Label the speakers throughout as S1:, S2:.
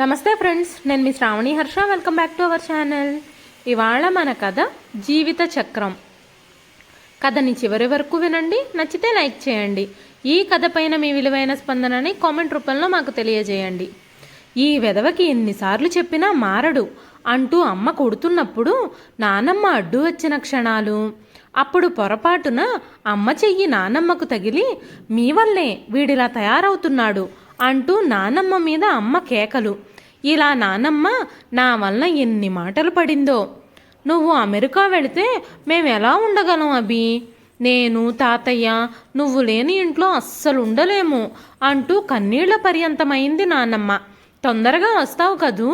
S1: నమస్తే ఫ్రెండ్స్ నేను మీ Shravani Harsha. Welcome back to our channel ఇవాళ మన కథ జీవిత చక్రం. కథని చివరి వరకు వినండి నచ్చితే లైక్ చేయండి. ఈ కథ పైన మీ విలువైన స్పందనని కామెంట్ రూపంలో మాకు తెలియజేయండి. ఈ వెధవకి ఎన్నిసార్లు చెప్పినా మారడు. అంటూ అమ్మ కొడుతున్నప్పుడు నానమ్మ అడ్డు వచ్చిన క్షణాలు. అప్పుడు పొరపాటున అమ్మ చెయ్యి నానమ్మకు తగిలి మీ వల్లే వీడిలా తయారవుతున్నాడు. అంటూ నానమ్మ మీద అమ్మ కేకలు. ఇలా నానమ్మ నా వల్ల ఎన్ని మాటలు పడిందో. నువ్వు అమెరికా వెళితే మేము ఎలా ఉండగలం అభి? నేను తాతయ్య నువ్వు లేని ఇంట్లో అస్సలు ఉండలేము అంటూ కన్నీళ్ళ పర్యంతమైంది నానమ్మ. తొందరగా వస్తావు కదూ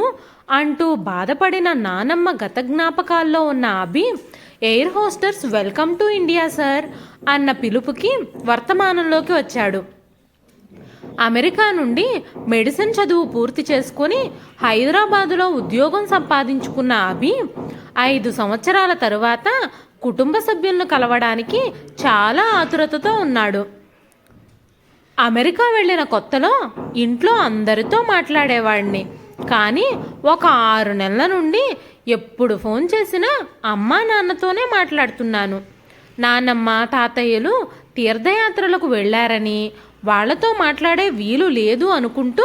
S1: అంటూ బాధపడిన నానమ్మ గత జ్ఞాపకాల్లో ఉన్న అభి air hostesses welcome to India sir అన్న పిలుపుకి వర్తమానంలోకి వచ్చాడు. అమెరికా నుండి మెడిసిన్ చదువు పూర్తి చేసుకొని హైదరాబాదులో ఉద్యోగం సంపాదించుకున్న అభి ఐదు సంవత్సరాల తరువాత కుటుంబ సభ్యులను కలవడానికి చాలా ఆతురతతో ఉన్నాడు. అమెరికా వెళ్ళిన కొత్తలో ఇంట్లో అందరితో మాట్లాడేవాడిని కానీ ఒక ఆరు నెలల నుండి ఎప్పుడు ఫోన్ చేసినా అమ్మా నాన్నతోనే మాట్లాడుతున్నాను. నానమ్మ తాతయ్యలు తీర్థయాత్రలకు వెళ్ళారని వాళ్ళతో మాట్లాడే వీలు లేదు అనుకుంటూ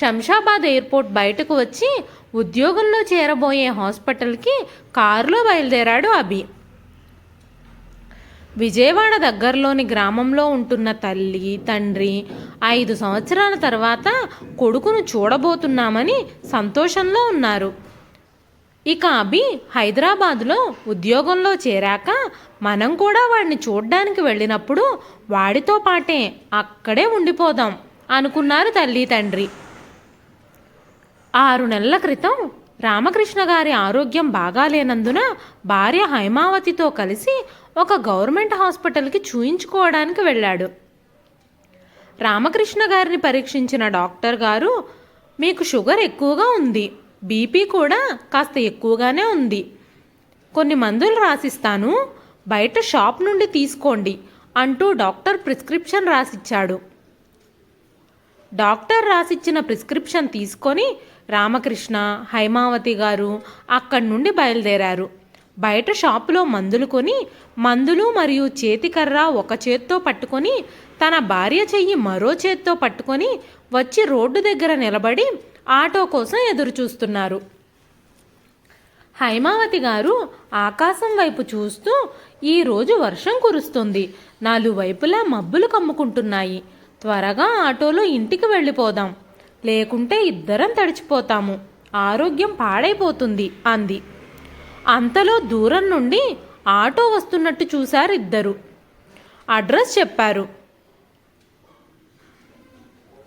S1: శంషాబాద్ ఎయిర్పోర్ట్ బయటకు వచ్చి ఉద్యోగంలో చేరబోయే హాస్పిటల్కి కారులో బయలుదేరాడు అభి. విజయవాడ దగ్గరలోని గ్రామంలో ఉంటున్న తల్లి తండ్రి ఐదు సంవత్సరాల తర్వాత కొడుకును చూడబోతున్నామని సంతోషంలో ఉన్నారు. ఇక అభి హైదరాబాదులో ఉద్యోగంలో చేరాక మనం కూడా వాడిని చూడ్డానికి వెళ్ళినప్పుడు వాడితో పాటే అక్కడే ఉండిపోదాం అనుకున్నారు తల్లి తండ్రి. ఆరు నెలల క్రితం రామకృష్ణ గారి ఆరోగ్యం బాగాలేనందున భార్య హైమావతితో కలిసి ఒక గవర్నమెంట్ హాస్పిటల్కి చూయించుకోవడానికి వెళ్ళాడు. రామకృష్ణ గారిని పరీక్షించిన డాక్టర్ గారు మీకు షుగర్ ఎక్కువగా ఉంది. బీపీ కూడా కాస్త ఎక్కువగానే ఉంది. కొన్ని మందులు రాసిస్తాను. బయట షాప్ నుండి తీసుకోండి అంటూ డాక్టర్ ప్రిస్క్రిప్షన్ రాసిచ్చాడు. డాక్టర్ రాసిచ్చిన ప్రిస్క్రిప్షన్ తీసుకొని రామకృష్ణ హైమావతి గారు అక్కడి నుండి బయలుదేరారు. బయట షాపులో మందులు కొని మందులు మరియు చేతికర్ర ఒక చేత్తో పట్టుకొని తన భార్య చెయ్యి మరో చేత్తో పట్టుకొని వచ్చి రోడ్డు దగ్గర నిలబడి ఆటో కోసం ఎదురు చూస్తున్నారు హైమావతి గారు ఆకాశం వైపు చూస్తూ ఈరోజు వర్షం కురుస్తుంది. నాలుగు వైపులా మబ్బులు కమ్ముకుంటున్నాయి. త్వరగా ఆటోలో ఇంటికి వెళ్ళిపోదాం. లేకుంటే ఇద్దరం తడిచిపోతాము. ఆరోగ్యం పాడైపోతుంది అంది. అంతలో దూరం నుండి ఆటో వస్తున్నట్టు చూశారు ఇద్దరు అడ్రస్ చెప్పారు.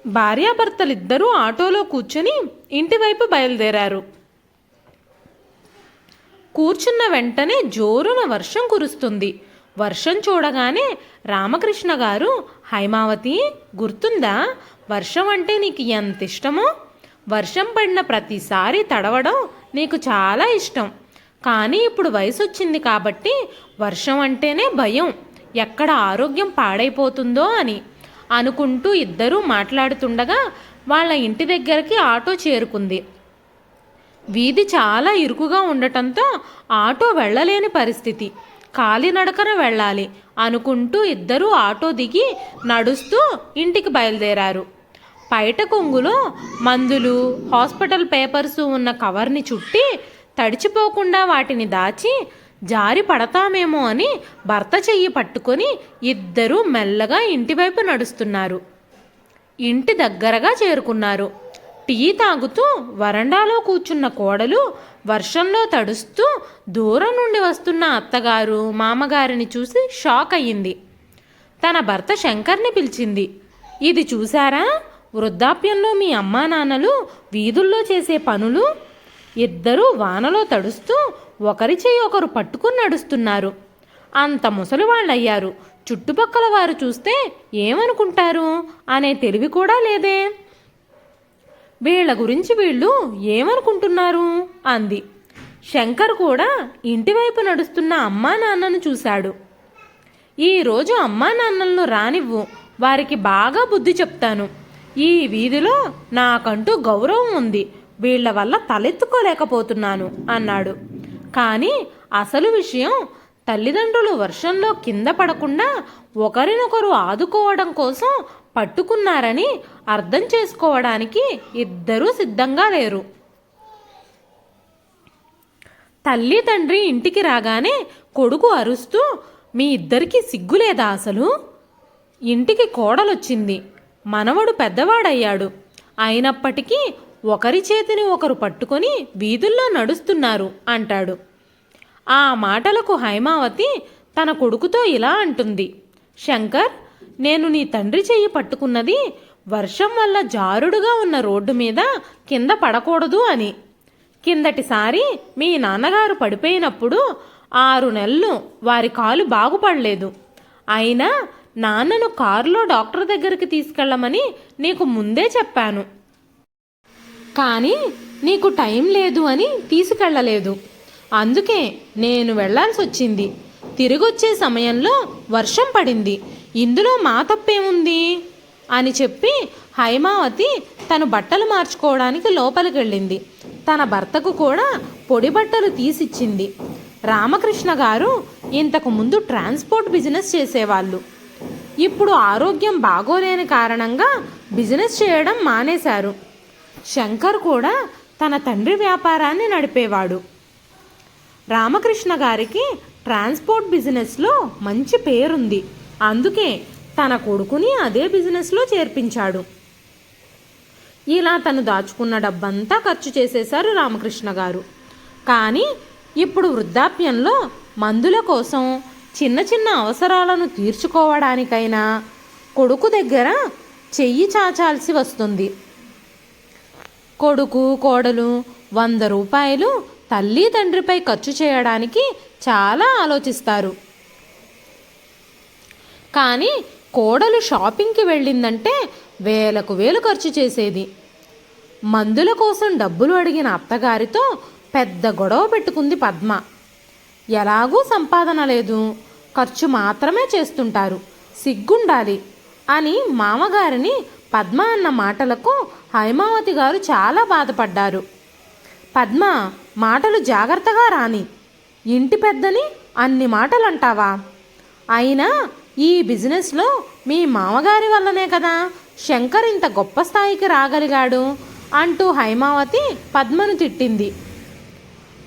S1: భార్యాభర్తలిద్దరూ ఆటోలో కూర్చుని ఇంటివైపు బయలుదేరారు. కూర్చున్న వెంటనే జోరున వర్షం కురుస్తుంది. వర్షం చూడగానే రామకృష్ణ గారు హైమావతి గుర్తుందా? వర్షం అంటే నీకు ఎంత ఇష్టమో? వర్షం పడిన ప్రతిసారి తడవడం నీకు చాలా ఇష్టం. కానీ ఇప్పుడు వయసు వచ్చింది కాబట్టి వర్షం అంటేనే భయం. ఎక్కడ ఆరోగ్యం పాడైపోతుందో అని అనుకుంటూ ఇద్దరూ మాట్లాడుతుండగా వాళ్ళ ఇంటి దగ్గరికి ఆటో చేరుకుంది. వీధి చాలా ఇరుకుగా ఉండటంతో ఆటో వెళ్ళలేని పరిస్థితి. కాలినడకన వెళ్ళాలి అనుకుంటూ ఇద్దరూ ఆటో దిగి నడుస్తూ ఇంటికి బయలుదేరారు. పైట కొంగులో మందులు హాస్పిటల్ పేపర్స్ ఉన్న కవర్ని చుట్టి తడిచిపోకుండా వాటిని దాచి జారి పడతామేమో అని భర్త చెయ్యి పట్టుకొని ఇద్దరూ మెల్లగా ఇంటివైపు నడుస్తున్నారు. ఇంటి దగ్గరగా చేరుకున్నారు. టీ తాగుతూ వరండాలో కూర్చున్న కోడలు వర్షంలో తడుస్తూ దూరం నుండి వస్తున్న అత్తగారు మామగారిని చూసి షాక్ అయ్యింది. తన భర్త శంకర్ని పిలిచింది. ఇది చూసారా వృద్ధాప్యంలో మీ అమ్మా నాన్నలు వీధుల్లో చేసే పనులు ఇద్దరూ వానలో తడుస్తూ ఒకరి చేయి ఒకరు పట్టుకుని నడుస్తున్నారు. అంత ముసలి వాళ్ళయ్యారు చుట్టుపక్కల వారు చూస్తే ఏమనుకుంటారు? అనే తెలివి కూడా లేదే. వీళ్ళ గురించి వీళ్ళు ఏమనుకుంటున్నారు? అంది. శంకర్ కూడా ఇంటివైపు నడుస్తున్న అమ్మా నాన్నను చూశాడు. ఈరోజు అమ్మా నాన్నలను రానివ్వు. వారికి బాగా బుద్ధి చెప్తాను. ఈ వీధిలో నాకంటూ గౌరవం ఉంది. వీళ్ళ వల్ల తలెత్తుకోలేకపోతున్నాను అన్నాడు. కానీ అసలు విషయం తల్లిదండ్రులు వర్షంలో కింద పడకుండా ఒకరినొకరు ఆదుకోవడం కోసం పట్టుకున్నారని అర్థం చేసుకోవడానికి ఇద్దరూ సిద్ధంగా లేరు. తల్లి తండ్రి ఇంటికి రాగానే కొడుకు అరుస్తూ మీ ఇద్దరికీ సిగ్గులేదా అసలు? ఇంటికి కోడలొచ్చింది. మనవడు పెద్దవాడయ్యాడు. అయినప్పటికీ ఒకరి చేతిని ఒకరు పట్టుకొని వీధుల్లో నడుస్తున్నారు అంటాడు. ఆ మాటలకు హైమావతి తన కొడుకుతో ఇలా అంటుంది. శంకర్ నేను నీ తండ్రి చెయ్యి పట్టుకున్నది వర్షం వల్ల జారుడుగా ఉన్న రోడ్డు మీద కింద పడకూడదు అని. కిందటిసారి మీ నాన్నగారు పడిపోయినప్పుడు ఆరు నెలలు వారి కాలు బాగుపడలేదు. అయినా నాన్నను కారులో డాక్టర్ దగ్గరికి తీసుకెళ్ళమని నీకు ముందే చెప్పాను. కానీ నీకు టైం లేదు అని తీసుకెళ్ళలేదు. అందుకే నేను వెళ్ళాల్సి వచ్చింది తిరిగొచ్చే సమయంలో వర్షం పడింది. ఇందులో మా తప్పేముంది? అని చెప్పి హైమావతి తను బట్టలు మార్చుకోవడానికి లోపలికి వెళ్ళింది తన భర్తకు కూడా పొడి బట్టలు తీసిచ్చింది. రామకృష్ణ గారు ఇంతకు ముందు ట్రాన్స్పోర్ట్ బిజినెస్ చేసేవాళ్ళు. ఇప్పుడు ఆరోగ్యం బాగోలేని కారణంగా బిజినెస్ చేయడం మానేశారు. శంకర్ కూడా తన తండ్రి వ్యాపారాన్ని నడిపేవాడు. రామకృష్ణ గారికి ట్రాన్స్పోర్ట్ బిజినెస్లో మంచి పేరుంది. అందుకే తన కొడుకుని అదే బిజినెస్లో చేర్పించాడు. ఇలా తను దాచుకున్న డబ్బంతా ఖర్చు చేసేశారు రామకృష్ణ గారు. కానీ ఇప్పుడు వృద్ధాప్యంలో మందుల కోసం చిన్న చిన్న అవసరాలను తీర్చుకోవడానికైనా కొడుకు దగ్గర చెయ్యి చాచాల్సి వస్తుంది. కొడుకు కోడలు వంద రూపాయలు తల్లి తండ్రిపై ఖర్చు చేయడానికి చాలా ఆలోచిస్తారు. కానీ కోడలు షాపింగ్కి వెళ్ళిందంటే వేలకు వేలు ఖర్చు చేసేది. మందుల కోసం డబ్బులు అడిగిన అత్తగారితో పెద్ద గొడవ పెట్టుకుంది పద్మ. ఎలాగూ సంపాదన లేదు ఖర్చు మాత్రమే చేస్తుంటారు సిగ్గుండాలి అని మామగారిని పద్మ అన్న మాటలకు హైమావతి గారు చాలా బాధపడ్డారు. పద్మ మాటలు జాగ్రత్తగా రాని ఇంటి పెద్దని అన్ని మాటలు అంటావా అయినా ఈ బిజినెస్లో మీ మామగారి వల్లనే కదా శంకర్ ఇంత గొప్ప స్థాయికి రాగలిగాడు అంటూ హైమావతి పద్మను తిట్టింది.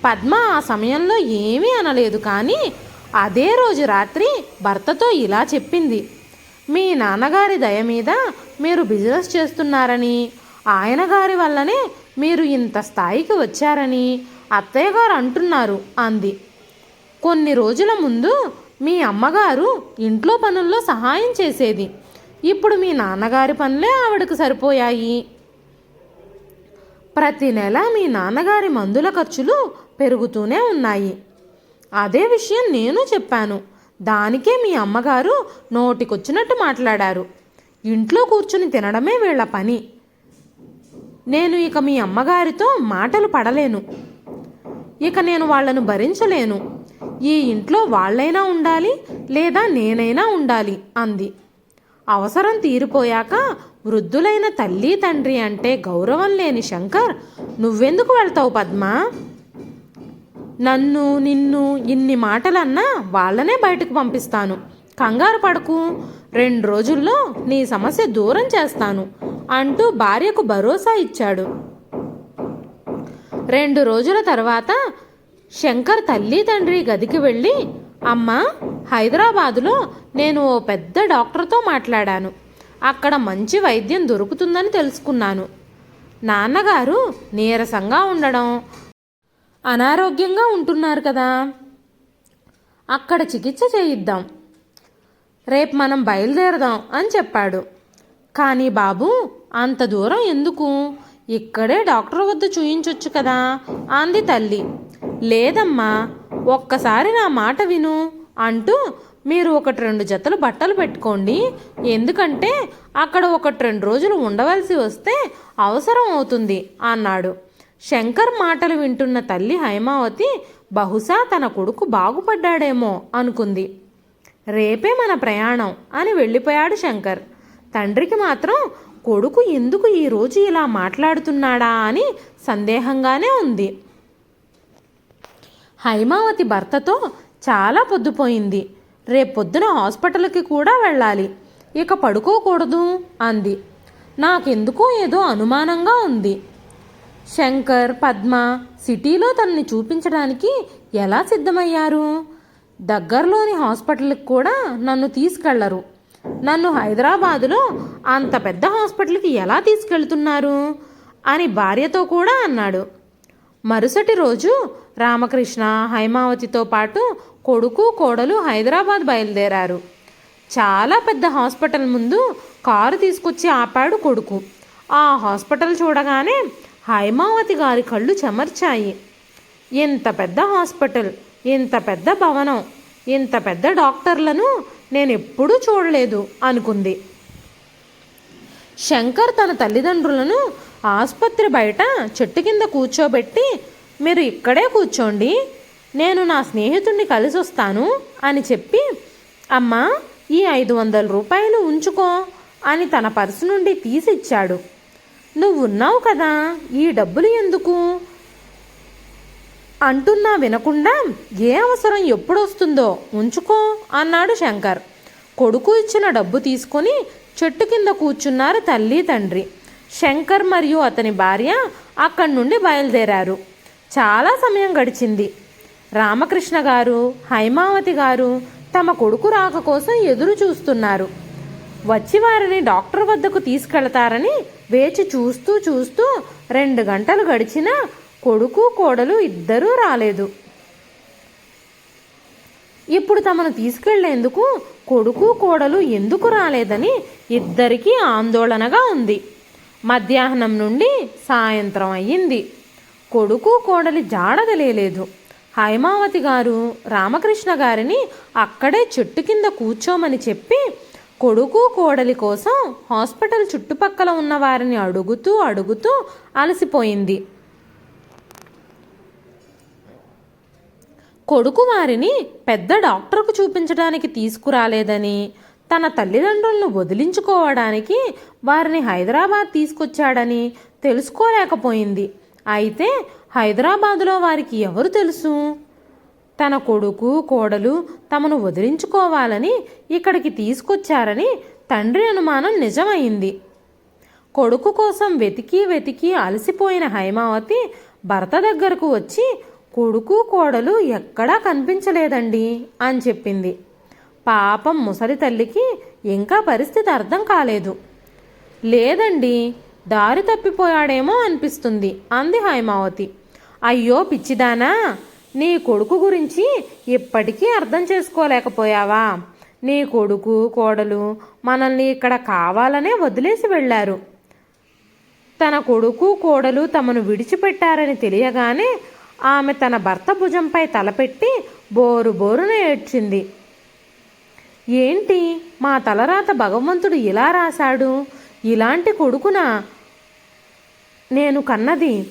S1: పద్మ ఆ సమయంలో ఏమీ అనలేదు కానీ అదే రోజు రాత్రి భర్తతో ఇలా చెప్పింది. మీ నాన్నగారి దయ మీద మీరు బిజినెస్ చేస్తున్నారని ఆయన గారి వల్లనే మీరు ఇంత స్థాయికి వచ్చారని అత్తయ్య గారు అంటున్నారు అంది. కొన్ని రోజుల ముందు మీ అమ్మగారు ఇంట్లో పనుల్లో సహాయం చేసేది. ఇప్పుడు మీ నాన్నగారి పనులే ఆవిడకు సరిపోయాయి. ప్రతి నెల మీ నాన్నగారి మందుల ఖర్చులు పెరుగుతూనే ఉన్నాయి. అదే విషయం నేను చెప్పాను. దానికే మీ అమ్మగారు నోటికొచ్చినట్టు మాట్లాడారు. ఇంట్లో కూర్చుని తినడమే వీళ్ళ పని. నేను ఇక మీ అమ్మగారితో మాటలు పడలేను. ఇక నేను వాళ్ళను భరించలేను. ఈ ఇంట్లో వాళ్ళైనా ఉండాలి లేదా నేనైనా ఉండాలి అంది. అవసరం తీరిపోయాక వృద్ధులైన తల్లి తండ్రి అంటే గౌరవం లేని శంకర్ నువ్వెందుకు వెళ్తావు పద్మ? నన్ను నిన్ను ఇన్ని మాటలన్నా వాళ్ళనే బయటకు పంపిస్తాను. కంగారు పడకు. రెండు రోజుల్లో నీ సమస్య దూరం చేస్తాను. అంటూ భార్యకు భరోసా ఇచ్చాడు. రెండు రోజుల తర్వాత శంకర్ తల్లి తండ్రి గదికి వెళ్ళి అమ్మ హైదరాబాదులో నేను ఓ పెద్ద డాక్టర్తో మాట్లాడాను. అక్కడ మంచి వైద్యం దొరుకుతుందని తెలుసుకున్నాను. నాన్నగారు నీరసంగా ఉండడం అనారోగ్యంగా ఉంటున్నారు కదా. అక్కడ చికిత్స చేయిద్దాం. రేపు మనం బయలుదేరదాం అని చెప్పాడు. కానీ బాబు అంత దూరం ఎందుకు? ఇక్కడే డాక్టర్ వద్ద చూయించొచ్చు కదా అంది తల్లి. లేదమ్మా ఒక్కసారి నా మాట విను అంటూ మీరు ఒకటి రెండు జతలు బట్టలు పెట్టుకోండి. ఎందుకంటే అక్కడ ఒకటి రెండు రోజులు ఉండవలసి వస్తే అవసరం అవుతుంది అన్నాడు. శంకర్ మాటలు వింటున్న తల్లి హైమావతి బహుశా తన కొడుకు బాగుపడ్డాడేమో అనుకుంది. రేపే మన ప్రయాణం అని వెళ్ళిపోయాడు శంకర్. తండ్రికి మాత్రం కొడుకు ఎందుకు ఈరోజు ఇలా మాట్లాడుతున్నాడా అని సందేహంగానే ఉంది. హైమావతి భర్తతో చాలా పొద్దుపోయింది రేపొద్దున హాస్పిటల్కి కూడా వెళ్ళాలి. ఇక పడుకోకూడదు అంది. నాకెందుకో ఏదో అనుమానంగా ఉంది. శంకర్ పద్మ సిటీలో తనని చూపించడానికి ఎలా సిద్ధమయ్యారు? దగ్గరలోని హాస్పిటల్కి కూడా నన్ను తీసుకెళ్ళరు. నన్ను హైదరాబాదులో అంత పెద్ద హాస్పిటల్కి ఎలా తీసుకెళ్తున్నారు? అని భార్యతో కూడా అన్నాడు. మరుసటి రోజు రామకృష్ణ హైమావతితో పాటు కొడుకు కోడలు హైదరాబాద్ బయలుదేరారు. చాలా పెద్ద హాస్పిటల్ ముందు కారు తీసుకొచ్చి ఆపాడు కొడుకు. ఆ హాస్పిటల్ చూడగానే హైమావతి గారి కళ్ళు చెమర్చాయి. ఇంత పెద్ద హాస్పిటల్ ఇంత పెద్ద భవనం ఇంత పెద్ద డాక్టర్లను నేను ఎప్పుడూ చూడలేదు అనుకుంది. శంకర్ తన తల్లిదండ్రులను ఆసుపత్రి బయట చెట్టు కింద కూర్చోబెట్టి మీరు ఇక్కడే కూర్చోండి నేను నా స్నేహితుడిని కలిసి వస్తాను అని చెప్పి అమ్మా ఈ ఐదు వందల రూపాయలు ఉంచుకో అని తన పర్సు నుండి తీసిచ్చాడు. నువ్వు ఉన్నావు కదా ఈ డబ్బులు ఎందుకు? అంటున్నా వినకుండా ఏ అవసరం ఎప్పుడొస్తుందో ఉంచుకో అన్నాడు శంకర్. కొడుకు ఇచ్చిన డబ్బు తీసుకొని చెట్టు కింద కూర్చున్నారు తల్లి తండ్రి. శంకర్ మరియు అతని భార్య అక్కడి నుండి బయలుదేరారు. చాలా సమయం గడిచింది. రామకృష్ణ గారు హైమావతి గారు తమ కొడుకు రాక కోసం ఎదురు చూస్తున్నారు. వచ్చి వారిని డాక్టర్ వద్దకు తీసుకెళతారని వేచి చూస్తూ చూస్తూ రెండు గంటలు గడిచినా కొడుకు కోడలు ఇద్దరూ రాలేదు. ఇప్పుడు తమను తీసుకెళ్ళేందుకు కొడుకు కోడలు ఎందుకు రాలేదని ఇద్దరికీ ఆందోళనగా ఉంది. మధ్యాహ్నం నుండి సాయంత్రం అయ్యింది. కొడుకు కోడలి జాడ తెలియలేదు హైమావతి గారు రామకృష్ణ గారిని అక్కడే చెట్టు కింద కూర్చోమని చెప్పి కొడుకు కోడలి కోసం హాస్పిటల్ చుట్టుపక్కల ఉన్న వారిని అడుగుతూ అడుగుతూ అలసిపోయింది. కొడుకు వారిని పెద్ద డాక్టర్కు చూపించడానికి తీసుకురాలేదని తన తల్లిదండ్రులను వదిలించుకోవడానికి వారిని హైదరాబాద్ తీసుకొచ్చాడని తెలుసుకోలేకపోయింది. అయితే హైదరాబాదులో వారికి ఎవరు తెలుసు? తన కొడుకు కోడలు తమను వదిలించుకోవాలని ఇక్కడికి తీసుకొచ్చారని తండ్రి అనుమానం నిజమైంది. కొడుకు కోసం వెతికి వెతికి అలసిపోయిన హైమావతి భర్త దగ్గరకు వచ్చి కొడుకు కోడలు ఎక్కడా కనిపించలేదండి అని చెప్పింది. పాపం ముసలి తల్లికి ఇంకా పరిస్థితి అర్థం కాలేదు. లేదండి దారి తప్పిపోయాడేమో అనిపిస్తుంది అంది హైమావతి. అయ్యో పిచ్చిదానా నీ కొడుకు గురించి ఇప్పటికీ అర్థం చేసుకోలేకపోయావా? నీ కొడుకు కోడలు మనల్ని ఇక్కడ కావాలనే వదిలేసి వెళ్ళారు. తన కొడుకు కోడలు తమను విడిచిపెట్టారని తెలియగానే ఆమె తన భర్త భుజంపై తలపెట్టి బోరు బోరున ఏడ్చింది. ఏంటి మా తలరాత భగవంతుడు ఇలా రాశాడు? ఇలాంటి కొడుకునా? నేను కన్నది.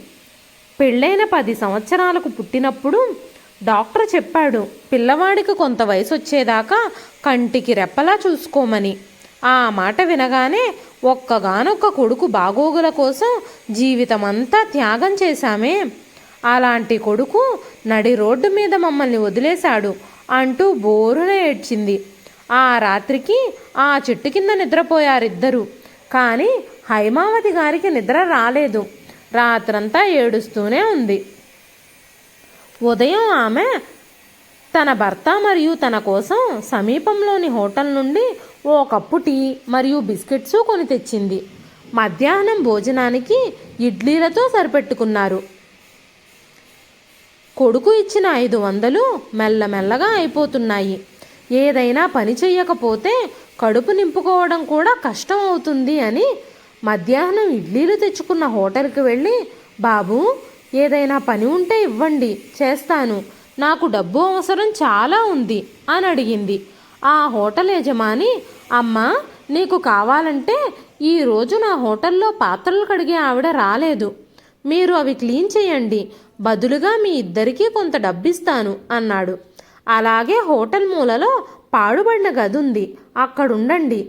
S1: పెళ్ళైన పది సంవత్సరాలకు పుట్టినప్పుడు డాక్టర్ చెప్పాడు పిల్లవాడికి కొంత వయసు వచ్చేదాకా కంటికి రెప్పలా చూసుకోమని. ఆ మాట వినగానే ఒక్కగానొక్క కొడుకు బాగోగుల కోసం జీవితమంతా త్యాగం చేశామే. అలాంటి కొడుకు నడి రోడ్డు మీద మమ్మల్ని వదిలేశాడు అంటూ బోరున ఏడ్చింది. ఆ రాత్రికి ఆ చెట్టు కింద నిద్రపోయారిద్దరు. కానీ హైమావతి గారికి నిద్ర రాలేదు. రాత్రంతా ఏడుస్తూనే ఉంది. ఉదయం ఆమె తన భర్త మరియు తన కోసం సమీపంలోని హోటల్ నుండి ఓ కప్పు టీ మరియు బిస్కెట్స్ కొని తెచ్చింది. మధ్యాహ్నం భోజనానికి ఇడ్లీలతో సరిపెట్టుకున్నారు. కొడుకు ఇచ్చిన ఐదు వందలు మెల్లమెల్లగా అయిపోతున్నాయి. ఏదైనా పని చెయ్యకపోతే కడుపు నింపుకోవడం కూడా కష్టం అవుతుంది అని మధ్యాహ్నం ఇడ్లీలు తెచ్చుకున్న హోటల్కి వెళ్ళి బాబు ఏదైనా పని ఉంటే ఇవ్వండి చేస్తాను. నాకు డబ్బు అవసరం చాలా ఉంది అని అడిగింది. ఆ హోటల్ యజమాని అమ్మా నీకు కావాలంటే ఈరోజు నా హోటల్లో పాత్రలు కడిగే ఆవిడ రాలేదు. మీరు అవి క్లీన్ చేయండి. బదులుగా మీ ఇద్దరికీ కొంత డబ్బిస్తాను అన్నాడు. అలాగే హోటల్ మూలలో పాడుబడిన గది ఉంది. అక్కడుండండి.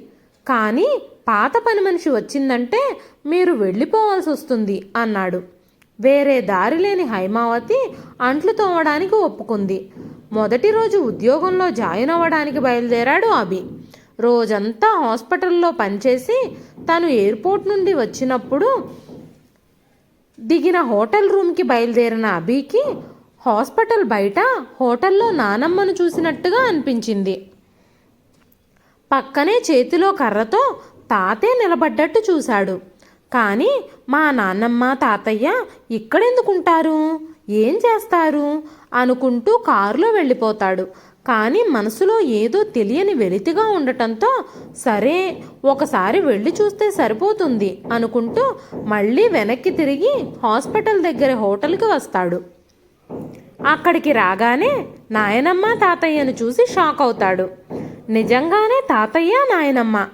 S1: కానీ పాత పని మనిషి వచ్చిందంటే మీరు వెళ్ళిపోవాల్సి వస్తుంది అన్నాడు. వేరే దారి లేని హైమావతి అంట్లు తోమడానికి ఒప్పుకుంది. మొదటి రోజు ఉద్యోగంలో జాయిన్ అవ్వడానికి బయలుదేరాడు అభి. రోజంతా హాస్పిటల్లో పనిచేసి తను ఎయిర్పోర్ట్ నుండి వచ్చినప్పుడు దిగిన హోటల్ రూమ్కి బయలుదేరిన అభికి హాస్పిటల్ బయట హోటల్లో నానమ్మను చూసినట్టుగా అనిపించింది. పక్కనే చేతిలో కర్రతో తాతే నిలబడ్డట్టు చూశాడు. కానీ మా నాన్నమ్మ తాతయ్య ఇక్కడెందుకుంటారు? ఏం చేస్తారు? అనుకుంటూ కారులో వెళ్ళిపోతాడు. కానీ మనసులో ఏదో తెలియని వెలితిగా ఉండటంతో సరే ఒకసారి వెళ్ళి చూస్తే సరిపోతుంది అనుకుంటూ మళ్ళీ వెనక్కి తిరిగి హాస్పిటల్ దగ్గర హోటల్కి వస్తాడు. అక్కడికి రాగానే నాయనమ్మ తాతయ్యను చూసి షాక్ అవుతాడు. నిజంగానే తాతయ్య నాయనమ్మ?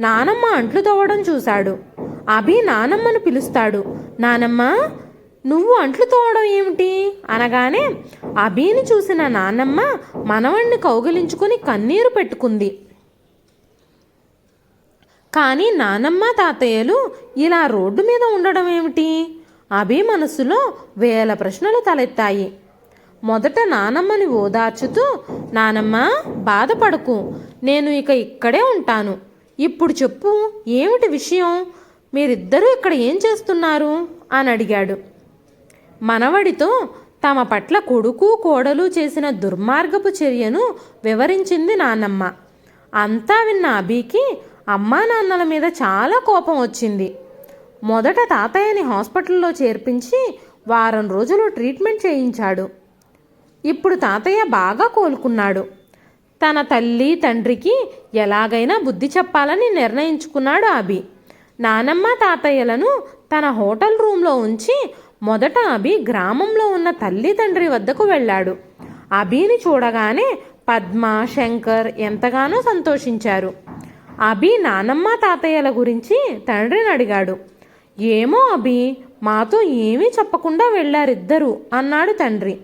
S1: నానమ్మ అంట్లు తవ్వడం చూశాడు. అభి నానమ్మను పిలుస్తాడు. నానమ్మ నువ్వు అంట్లు తోవడం ఏమిటి? అనగానే అభిని చూసిన నానమ్మ మనవణ్ణి కౌగిలించుకుని కన్నీరు పెట్టుకుంది. కానీ నానమ్మ తాతయ్యలు ఇలా రోడ్డు మీద ఉండడం ఏమిటి? అభి మనసులో వేల ప్రశ్నలు తలెత్తాయి. మొదట నానమ్మని ఓదార్చుతూ నానమ్మ బాధపడకు నేను ఇక ఇక్కడే ఉంటాను. ఇప్పుడు చెప్పు ఏమిటి విషయం? మీరిద్దరూ ఇక్కడ ఏం చేస్తున్నారు? అని అడిగాడు. మనవడితో తమ పట్ల కొడుకు కోడలు చేసిన దుర్మార్గపు చర్యను వివరించింది నాన్నమ్మ అంతా విన్న అభికి అమ్మా నాన్నల మీద చాలా కోపం వచ్చింది. మొదట తాతయ్యని హాస్పిటల్లో చేర్పించి వారం రోజులు ట్రీట్మెంట్ చేయించాడు. ఇప్పుడు తాతయ్య బాగా కోలుకున్నాడు. తన తల్లి తండ్రికి ఎలాగైనా బుద్ధి చెప్పాలని నిర్ణయించుకున్నాడు అభి. నానమ్మ తాతయ్యలను తన హోటల్ రూమ్లో ఉంచి మొదట అభి గ్రామంలో ఉన్న తల్లి తండ్రి వద్దకు వెళ్ళాడు. అభిని చూడగానే పద్మ శంకర్ ఎంతగానో సంతోషించారు. అభి నానమ్మ తాతయ్యల గురించి తండ్రిని అడిగాడు. ఏమో అభి మాతో ఏమీ చెప్పకుండా వెళ్ళారిద్దరు అన్నాడు తండ్రి.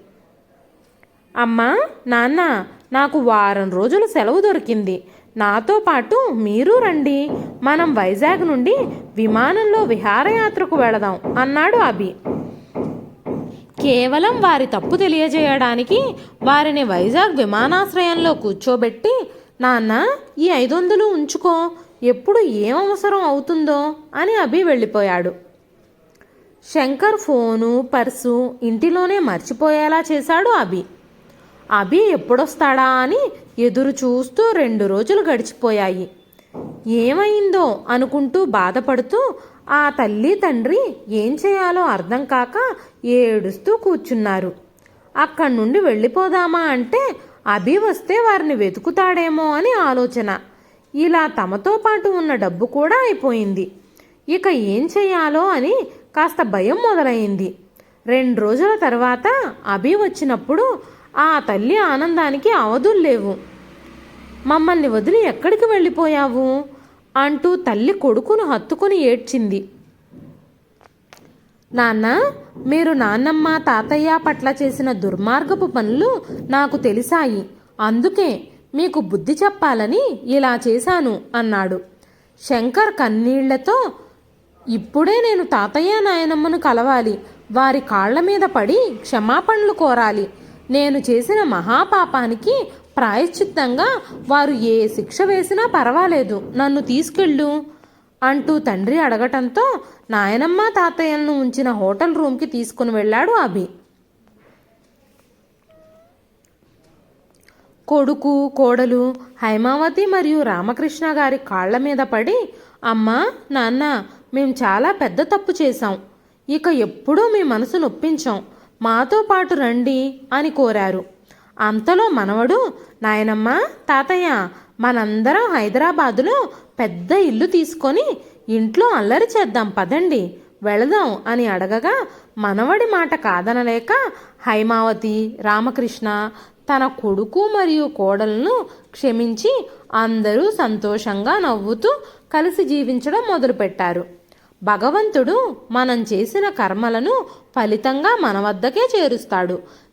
S1: అమ్మా నాన్న నాకు వారం రోజులు సెలవు దొరికింది. నాతో పాటు మీరు రండి. మనం వైజాగ్ నుండి విమానంలో విహారయాత్రకు వెళదాం అన్నాడు అభి. కేవలం వారి తప్పు తెలియజేయడానికి వారిని వైజాగ్ విమానాశ్రయంలో కూర్చోబెట్టి నాన్న ఈ ఐదు వందలు ఉంచుకో. ఎప్పుడు ఏం అవసరం అవుతుందో అని అభి వెళ్ళిపోయాడు. శంకర్ ఫోను పర్సు ఇంటిలోనే మర్చిపోయేలా చేశాడు అభి. అభి ఎప్పుడొస్తాడా? అని ఎదురు చూస్తూ రెండు రోజులు గడిచిపోయాయి. ఏమైందో అనుకుంటూ బాధపడుతూ ఆ తల్లి తండ్రి ఏం చేయాలో అర్థం కాక ఏడుస్తూ కూర్చున్నారు. అక్కడి నుండి వెళ్ళిపోదామా అంటే అభి వస్తే వారిని వెతుకుతాడేమో అని ఆలోచన. ఇలా తమతో పాటు ఉన్న డబ్బు కూడా అయిపోయింది. ఇక ఏం చేయాలో అని కాస్త భయం మొదలైంది. రెండు రోజుల తర్వాత అభి వచ్చినప్పుడు ఆ తల్లి ఆనందానికి అవధులు లేవు. మమ్మల్ని వదిలి ఎక్కడికి వెళ్ళిపోయావు? అంటూ తల్లి కొడుకును హత్తుకుని ఏడ్చింది. నాన్న మీరు నాన్నమ్మ తాతయ్య పట్ల చేసిన దుర్మార్గపు పనులు నాకు తెలిసాయి. అందుకే మీకు బుద్ధి చెప్పాలని ఇలా చేశాను అన్నాడు. శంకర్ కన్నీళ్ళతో ఇప్పుడే నేను తాతయ్య నాయనమ్మను కలవాలి. వారి కాళ్ళ మీద పడి క్షమాపణలు కోరాలి. నేను చేసిన మహాపాపానికి ప్రాయశ్చిత్తంగా వారు ఏ శిక్ష వేసినా పర్వాలేదు. నన్ను తీసుకెళ్ళు అంటూ తండ్రి అడగటంతో నాయనమ్మ తాతయ్యలను ఉంచిన హోటల్ రూమ్కి తీసుకుని వెళ్ళాడు అభి. కొడుకు కోడలు హైమావతి మరియు రామకృష్ణ గారి కాళ్ళ మీద పడి అమ్మా నాన్న మేము చాలా పెద్ద తప్పు చేశాం. ఇక ఎప్పుడూ మీ మనసు నొప్పించాం. మాతో పాటు రండి అని కోరారు. అంతలో మనవడు నాయనమ్మ తాతయ్య మనందరం హైదరాబాదులో పెద్ద ఇల్లు తీసుకొని ఇంట్లో అల్లరి చేద్దాం పదండి వెళదాం అని అడగగా మనవడి మాట కాదనలేక హైమావతి రామకృష్ణ తన కొడుకు మరియు కోడలను క్షమించి అందరూ సంతోషంగా నవ్వుతూ కలిసి జీవించడం మొదలుపెట్టారు. భగవంతుడు మనం చేసిన కర్మలను ఫలితంగా మన వద్దకే చేరుస్తాడు.